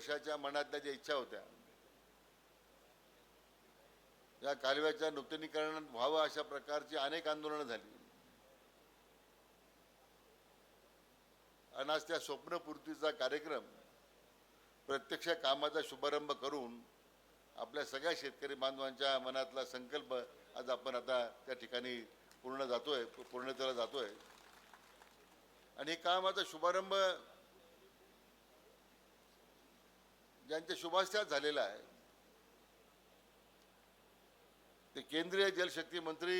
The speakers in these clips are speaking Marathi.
वर्षाच्या मनातल्या ज्या इच्छा होत्या या कालव्याच्या नूतनीकरण व्हावं अशा प्रकारची अनेक आंदोलनं झाली. आणि आज त्या स्वप्नपूर्तीचा कार्यक्रम प्रत्यक्ष कामाचा शुभारंभ करून आपल्या सगळ्या शेतकरी बांधवांच्या मनातला संकल्प आज आपण आता त्या ठिकाणी पूर्ण जातोय पूर्णतेला जातोय. आणि हे कामाचा शुभारंभ ज्यांच्या शुभास्त्यात झालेला आहे ते केंद्रीय जलशक्ती मंत्री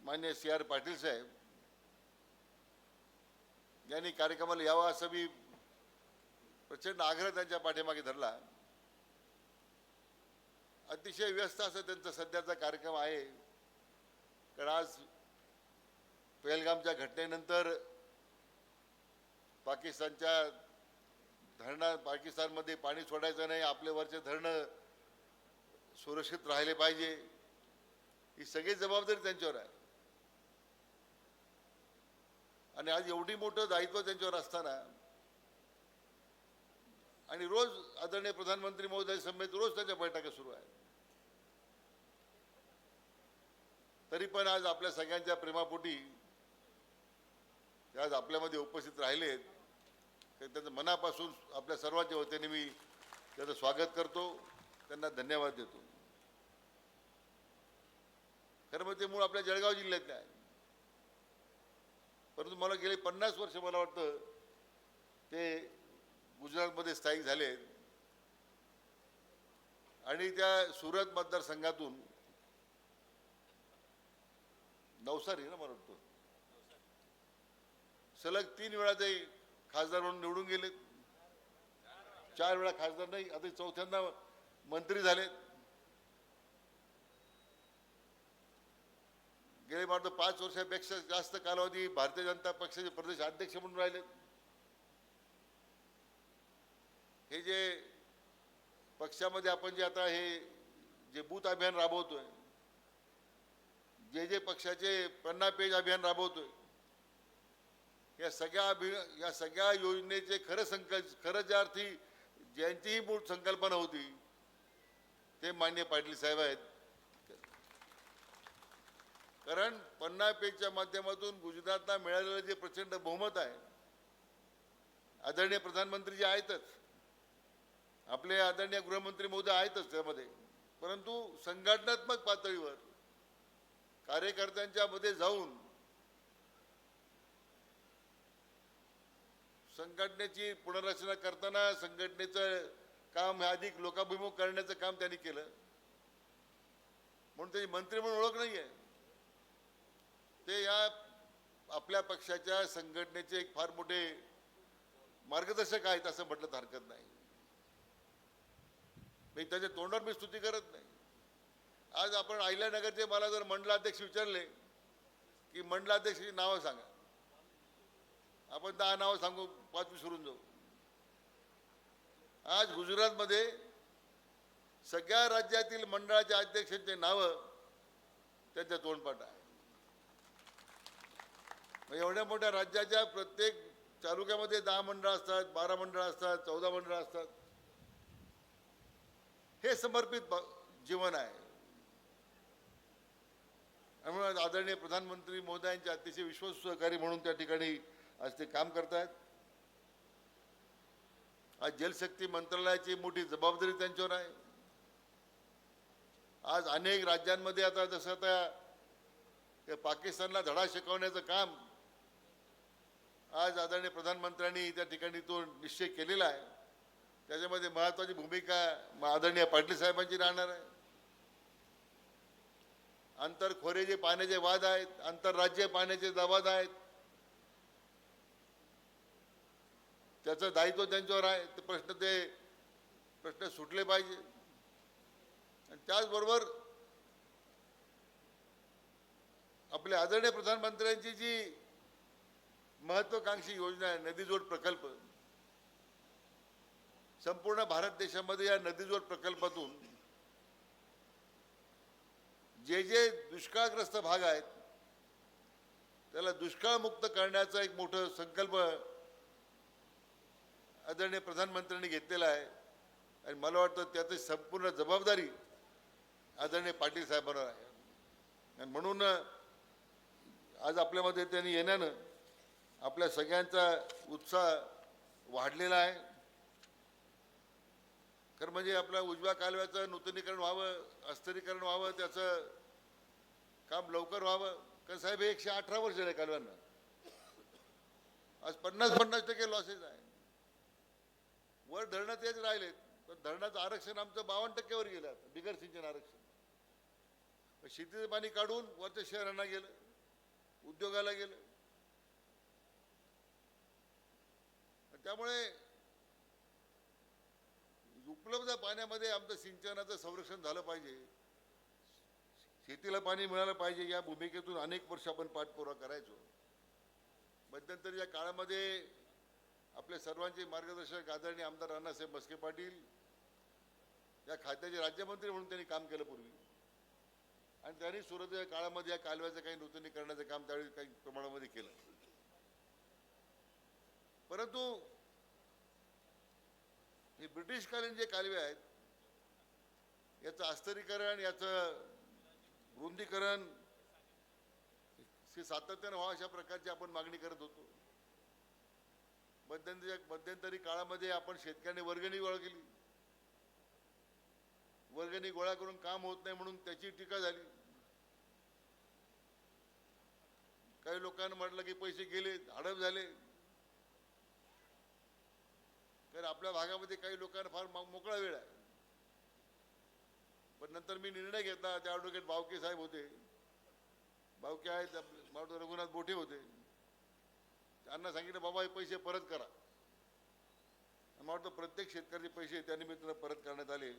मान्य सी आर पाटील साहेब यांनी कार्यक्रमाला यावा असं मी प्रचंड आग्रह त्यांच्या पाठीमागे धरला. अतिशय व्यस्त असं त्यांचा सध्याचा कार्यक्रम आहे. कारण आज पहलगामच्या घटनेनंतर पाकिस्तानच्या धरणा पाकिस्तानमध्ये पाणी सोडायचं नाही आपले वरचे धरणं सुरक्षित राहिले पाहिजे. ही सगळी जबाबदारी त्यांच्यावर आहे. आणि आज एवढी मोठं दायित्व त्यांच्यावर असताना आणि रोज आदरणीय प्रधानमंत्री महोदय समेत रोज त्यांच्या बैठका सुरू आहेत. तरी पण आज आपल्या सगळ्यांच्या प्रेमापोटी ते आज आपल्यामध्ये उपस्थित राहिलेत. त्यांचं मनापासून आपल्या सर्वांच्या वतीने मी त्याचं स्वागत करतो. त्यांना धन्यवाद देतो. खरं म्हणजे ते मूळ आपल्या जळगाव जिल्ह्यातले आहे परंतु मला गेले पन्नास वर्ष मला वाटतं ते गुजरातमध्ये स्थायिक झालेत आणि त्या सुरत मतदारसंघातून नवसारी ना मला वाटतं? सलग तीन वेळा ते खासदार म्हणून निवडून गेले चार वेळा खासदार नाही आता चौथ्यांदा मंत्री झालेत. गेले मात्र पाच वर्षापेक्षा जास्त कालावधी भारतीय जनता पक्षाचे प्रदेश अध्यक्ष म्हणून राहिले हे जे पक्षामध्ये आपण जे आता हे जे बूथ अभियान राबवतोय जे जे पक्षाचे पन्ना पेज अभियान राबवतोय या सगळ्या अभि या सगळ्या योजनेचे खरं संकल्प खरं ज्या अर्थी ज्यांचीही मूळ संकल्पना होती ते मान्य पाटील साहेब आहेत. कारण पन्ना पेच्या माध्यमातून गुजरातला मिळालेलं जे प्रचंड बहुमत आहे आदरणीय प्रधानमंत्री जे आहेतच आपले आदरणीय गृहमंत्री मोदी आहेतच त्यामध्ये परंतु संघटनात्मक पातळीवर कार्यकर्त्यांच्या मध्ये जाऊन संघटनेची पुनर्रचना करताना संघटनेचं काम हे अधिक लोकाभिमुख करण्याचं काम त्यांनी केलं. म्हणून त्याची मंत्री म्हणून ओळख नाही आहे ते या आपल्या पक्षाच्या संघटनेचे एक फार मोठे मार्गदर्शक आहेत असं म्हटलं तर हरकत नाही. मी त्याच्या तोंडावर मी स्तुती करत नाही. आज आपण अहिल्यानगरचे मला जर मंडलाध्यक्ष विचारले की मंडलाध्यक्षाची नावं सांगा. आपण दहा नावं सांगू पाच विसरून जाऊ. आज गुजरातमध्ये सगळ्या राज्यातील मंडळाच्या अध्यक्षांचे नावं त्यांच्या तोंडपाठ आहे. मग एवढ्या मोठ्या राज्याच्या प्रत्येक तालुक्यामध्ये दहा मंडळ असतात बारा मंडळ असतात चौदा मंडळ असतात. हे समर्पित जीवन आहे. त्यामुळे आदरणीय प्रधानमंत्री महोदयांचे अतिशय विश्वास सहकारी म्हणून त्या ठिकाणी आज ते काम करतायत. आज जलशक्ती मंत्रालयाची मोठी जबाबदारी त्यांच्यावर आहे. आज अनेक राज्यांमध्ये आता जसं आता ते पाकिस्तानला धडा शिकवण्याचं काम आज आदरणीय प्रधानमंत्र्यांनी त्या ठिकाणी तो निश्चय केलेला आहे. त्याच्यामध्ये महत्वाची भूमिका आदरणीय पाटील साहेबांची राहणार आहे. आंतरखोरे जे पाण्याचे वाद आहेत आंतरराज्य पाण्याचे दवाद आहेत त्याचं दायित्व त्यांच्यावर आहे. ते प्रश्न ते प्रश्न सुटले पाहिजे. आणि त्याचबरोबर आपल्या आदरणीय प्रधानमंत्र्यांची जी महत्वाकांक्षी योजना आहे नदीजोड प्रकल्प. संपूर्ण भारत देशामध्ये या नदीजोड प्रकल्पातून जे जे दुष्काळग्रस्त भाग आहेत त्याला दुष्काळमुक्त करण्याचा एक मोठं संकल्प आदरणीय प्रधानमंत्र्यांनी घेतलेला आहे. आणि मला वाटतं त्याची संपूर्ण जबाबदारी आदरणीय पाटील साहेबांवर आहे. आणि म्हणून आज आपल्यामध्ये त्यांनी येण्यानं आपल्या सगळ्यांचा उत्साह वाढलेला आहे. खरं म्हणजे आपल्या उजव्या कालव्याचं नूतनीकरण व्हावं अस्थिरीकरण व्हावं त्याचं काम लवकर व्हावं. कारण साहेब हे एकशे अठरा वर्ष आहे कालव्यांना. आज पन्नास पन्नास टक्के लॉसेस आहे. वर धरणं तेच राहिलेत पण धरणाचं आरक्षण आमचं बावन्न टक्क्यावर गेलं आता बिगर सिंचन आरक्षण. शेतीचं पाणी काढून वरच्या शहरांना गेलं उद्योगाला गेलं. त्यामुळे उपलब्ध पाण्यामध्ये आमचं सिंचनाचं संरक्षण झालं पाहिजे. शेतीला पाणी मिळालं पाहिजे या भूमिकेतून अनेक वर्ष आपण पाठपुरावा करायचो. मध्यंतरी या काळामध्ये आपल्या सर्वांचे मार्गदर्शक आदरणीय आमदार अण्णासाहेब बसके पाटील या खात्याचे राज्यमंत्री म्हणून त्यांनी काम केलं पूर्वी. आणि त्यांनी सुरुवातीच्या काळामध्ये या कालव्याचं काही नूतनीकरणाचं काम त्यावेळी काही प्रमाणामध्ये केलं. परंतु हे ब्रिटिशकालीन जे कालवे आहेत याचं अस्तरीकरण याचं रुंदीकरण हे सातत्यानं व्हावं अशा प्रकारची आपण मागणी करत होतो. मध्यंतरी मध्यंतरी काळामध्ये आपण शेतकऱ्यांनी वर्गणी गोळा केली. वर्गणी गोळा करून काम होत नाही म्हणून त्याची टीका झाली. काही लोकांना म्हटलं की पैसे गेले हडप झाले. कारण आपल्या भागामध्ये काही लोकांना फार मोकळा वेळ आहे. पण नंतर मी निर्णय घेतला त्या ॲडव्होकेट बावके साहेब होते. बावके आहेत रघुनाथ बोठे होते. त्यांना सांगितलं बाबा हे पैसे परत करा. मला वाटतं प्रत्येक शेतकऱ्याचे पैसे त्या निमित्तानं परत करण्यात आले.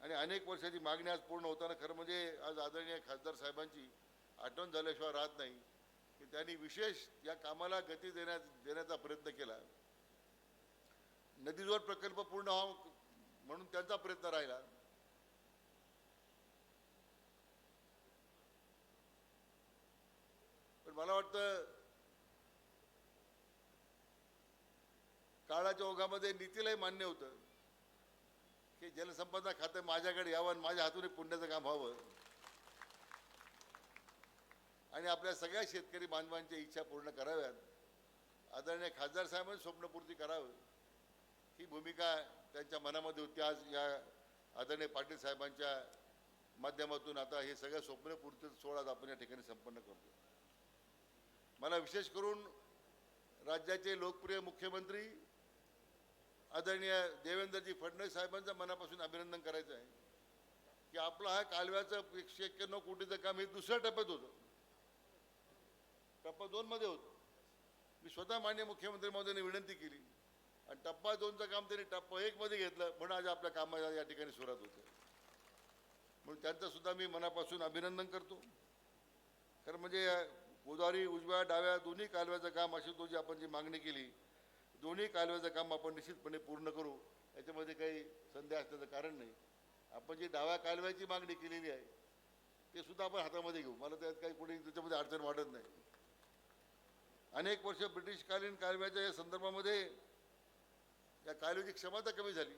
आणि अनेक वर्षाची मागणी आज पूर्ण होताना खरं म्हणजे आज आदरणीय खासदार साहेबांची आठवण झाल्याशिवाय राहत नाही की त्यांनी विशेष या कामाला गती देण्यात देण्याचा प्रयत्न केला. नदीजोड प्रकल्प पूर्ण व्हावा म्हणून त्यांचा प्रयत्न राहिला. पण मला वाटतं काळाच्या ओघामध्ये नीतीलाही मान्य होतं की जलसंपदा खातं माझ्याकडे यावं आणि माझ्या हातून पुण्याचं काम व्हावं. आणि आपल्या सगळ्या शेतकरी बांधवांच्या इच्छा पूर्ण कराव्यात. आदरणीय खासदार साहेबांनी स्वप्नपूर्ती करावं. ही भूमिका त्यांच्या मनामध्ये होती. आज या आदरणीय पाटील साहेबांच्या माध्यमातून आता हे सगळं स्वप्नपूर्ती सोहळा आपण या ठिकाणी संपन्न करतो मला विशेष करून राज्याचे लोकप्रिय मुख्यमंत्री आदरणीय देवेंद्रजी फडणवीस साहेबांचं मनापासून अभिनंदन करायचं आहे. की आपलं हा कालव्याचं एकशे एक्क्याण्णव कोटीचं काम हे दुसऱ्या टप्प्यात होतं. टप्पा दोनमध्ये होतं. मी स्वतः मान्य मुख्यमंत्री महोदयांनी विनंती केली. आणि टप्पा दोनचं काम त्यांनी टप्पा एकमध्ये घेतलं म्हणून आज आपल्या कामाला या ठिकाणी सुरुवात होते. म्हणून त्यांचं सुद्धा मी मनापासून अभिनंदन करतो. खरं म्हणजे गोदावरी उजव्या डाव्या दोन्ही कालव्याचं काम अशी तो जी आपण जी मागणी केली दोन्ही कालव्याचं काम आपण निश्चितपणे पूर्ण करू याच्यामध्ये काही संध्या असण्याचं कारण नाही. आपण जी डाव्या कालव्याची मागणी केलेली आहे ते सुद्धा आपण हातामध्ये घेऊ. मला त्यात काही कोणी त्याच्यामध्ये अडचण वाटत नाही. अनेक वर्ष ब्रिटिशकालीन कालव्याच्या या संदर्भामध्ये या कालव्याची क्षमता कमी झाली.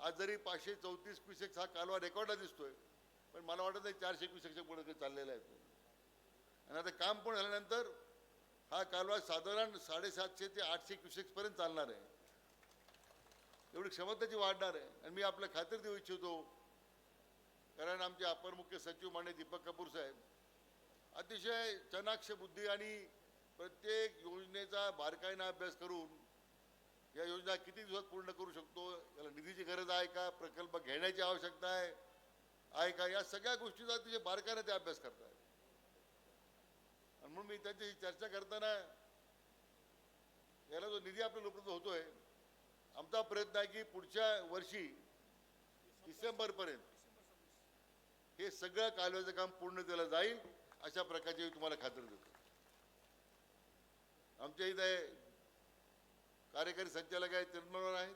आज जरी पाचशे चौतीस क्युसेक्स हा कालवा रेकॉर्डला दिसतोय पण मला वाटत नाही चारशे क्युसेक्सच्या पुढे चाललेला आहे. आणि आता काम पूर्ण झाल्यानंतर हा कालवा साधारण साडेसातशे ते आठशे क्युसेक्सपर्यंत चालणार आहे. एवढी क्षमताची वाढणार आहे. आणि मी आपल्या खात्री देऊ इच्छितो कारण आमचे अपर मुख्य सचिव माने दीपक कपूर साहेब अतिशय चनाक्ष बुद्धी आणि प्रत्येक योजनेचा बारकाईनं अभ्यास करून या योजना किती दिवसात पूर्ण करू शकतो याला निधीची गरज आहे का प्रकल्प घेण्याची आवश्यकता आहे आहे का या सगळ्या गोष्टीचा अतिशय बारकाईनं ते अभ्यास करतात आणि म्हणून मी त्यांच्याशी चर्चा करताना याला जो निधी आपल्याला उपलब्ध होतोय आमचा प्रयत्न आहे की पुढच्या वर्षी डिसेंबरपर्यंत हे सगळं कालव्याचं काम पूर्ण केलं जाईल अशा प्रकारची मी तुम्हाला खात्री देतो. आमच्या इथे कार्यकारी संचालक आहेत निर्मलवर आहेत.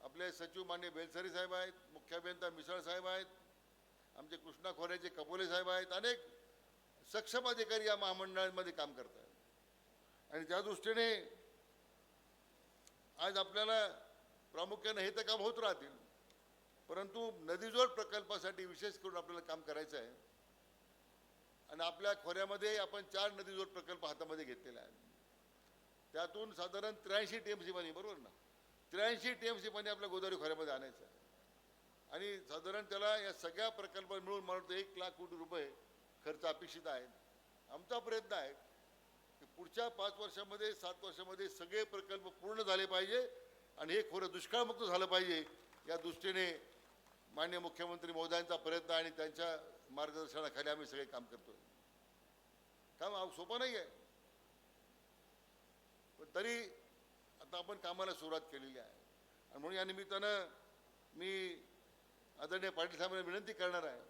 आपले सचिव मान्य बेलसरी साहेब आहेत मुख्य अभियंता मिसळ साहेब आहेत. आमचे कृष्णा खोऱ्याचे कपोले साहेब आहेत अनेक सक्षम अधिकारी या महामंडळामध्ये काम करतात. आणि त्या दृष्टीने आज आपल्याला प्रामुख्याने हे तर काम होत राहतील. परंतु नदीजोड प्रकल्पासाठी विशेष करून आपल्याला काम करायचं आहे. आणि आपल्या खोऱ्यामध्ये आपण चार नदीजोड प्रकल्प हातामध्ये घेतलेला आहे त्यातून साधारण त्र्याऐंशी टी एम सी पाणी बरोबर ना? त्र्याऐंशी टी एम सी पाणी आपल्या गोदावरी खोऱ्यामध्ये आणायचं आहे. आणि साधारण त्याला या सगळ्या प्रकल्प मिळून मला वाटतं एक लाख कोटी रुपये खर्च अपेक्षित आहे. आमचा प्रयत्न आहे की पुढच्या पाच वर्षामध्ये सात वर्षामध्ये सगळे प्रकल्प पूर्ण झाले पाहिजे आणि हे खोरं दुष्काळमुक्त झालं पाहिजे या दृष्टीने मान्य मुख्यमंत्री महोदयांचा प्रयत्न आणि त्यांच्या मार्गदर्शनाखाली आम्ही सगळे काम करतोय. काम सोपं नाही आहे. पण तरी आता आपण कामाला सुरुवात केलेली आहे. आणि म्हणून या निमित्तानं मी आदरणीय पाटील साहेबांना विनंती करणार आहे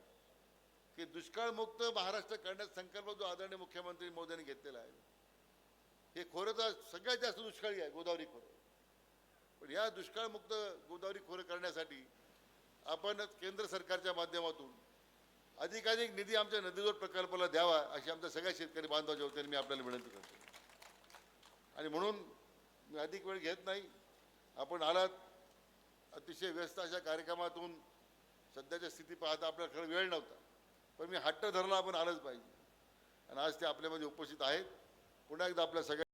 की दुष्काळमुक्त महाराष्ट्र करण्याचा संकल्प जो आदरणीय मुख्यमंत्री मोदींनी घेतलेला आहे. हे खोरं तर सगळ्यात जास्त दुष्काळी आहे गोदावरी खोरं. पण या दुष्काळमुक्त गोदावरी खोरं करण्यासाठी आपण केंद्र सरकारच्या माध्यमातून अधिकाधिक निधी आमच्या नदीजोड प्रकल्पाला द्यावा अशी आमच्या सगळ्या शेतकरी बांधवाच्या वतीने मी आपल्याला विनंती करतो. आणि म्हणून मी अधिक वेळ घेत नाही. आपण आलात अतिशय व्यस्त अशा कार्यक्रमातून सध्याच्या स्थिती पाहता आपल्याकडे वेळ नव्हता. पण मी हट्ट धरला आपण आलंच पाहिजे. आणि आज ते आपल्यामध्ये उपस्थित आहेत. पुन्हा एकदा आपल्या सगळ्या